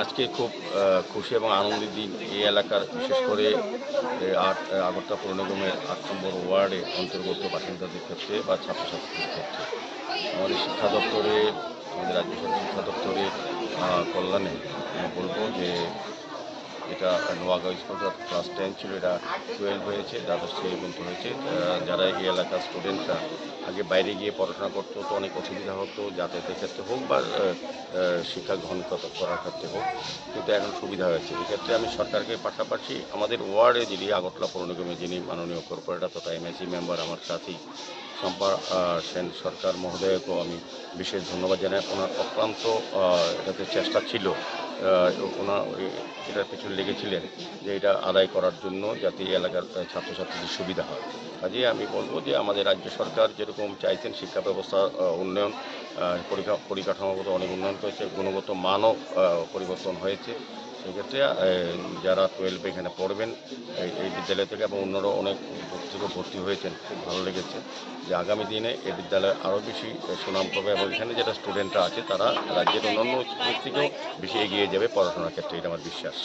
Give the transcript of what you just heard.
আজকে খুব খুশি এবং আনন্দের দিন এই এলাকার, বিশেষ করে আট আগরতলা পৌর নিগমের আট নম্বর ওয়ার্ডে অন্তর্গত বাসিন্দাদের ক্ষেত্রে বা ছাত্রছাত্রীদের ক্ষেত্রে। আমাদের শিক্ষা দপ্তরে, আমাদের রাজ্য সরকার শিক্ষা দপ্তরের কল্যাণে বলব যে এটা নোয়াগাঁও স্কুল ক্লাস টেন ছিল এটা টুয়েলভ হয়েছে দ্বাদশ শ্রেণি পর্যন্ত হয়েছে। যারা এই এলাকার স্টুডেন্টরা আগে বাইরে গিয়ে পড়াশোনা করতো তো অনেক অসুবিধা হতো যাতায়াতের ক্ষেত্রে হোক বা শিক্ষা গ্রহণ করার ক্ষেত্রে হোক কিন্তু এখন সুবিধা হয়েছে। এক্ষেত্রে আমি সরকারকে পাশাপাশি আমাদের ওয়ার্ডে যিনি আগরতলা পৌর নিগমে যিনি মাননীয় কর্পোরেটর তথা এমএসি মেম্বার আমার সাথী আহ, সেন সরকার মহোদয়কেও আমি বিশেষ ধন্যবাদ জানাই। ওনার অক্লান্ত এটাতে চেষ্টা ছিল। ওনার এটার পেছনে লেগেছিলেন যে এটা আদায় করার জন্য যাতে এলাকার ছাত্রছাত্রীদের সুবিধা হয়। কাজে আমি বলব যে আমাদের রাজ্য সরকার যেরকম চাইছেন শিক্ষা ব্যবস্থা উন্নয়ন পরিকা- পরিকাঠামোগত অনেক উন্নয়ন করেছে, গুণগত মানও পরিবর্তন হয়েছে। সেক্ষেত্রে যারা টুয়েলভে এখানে পড়বেন, এই- বিদ্যালয় থেকে এবং অন্যরা অনেক থেকে ভর্তি হয়েছেন, খুব ভালো লেগেছে। যে আগামী দিনে এই বিদ্যালয় আরও বেশি সুনাম পাবে এবং এখানে যারা স্টুডেন্টরা আছে, তারা রাজ্যের অন্যান্য স্কুল থেকেও বেশি এগিয়ে যাবে পড়াশোনার ক্ষেত্রে, এটা আমার বিশ্বাস।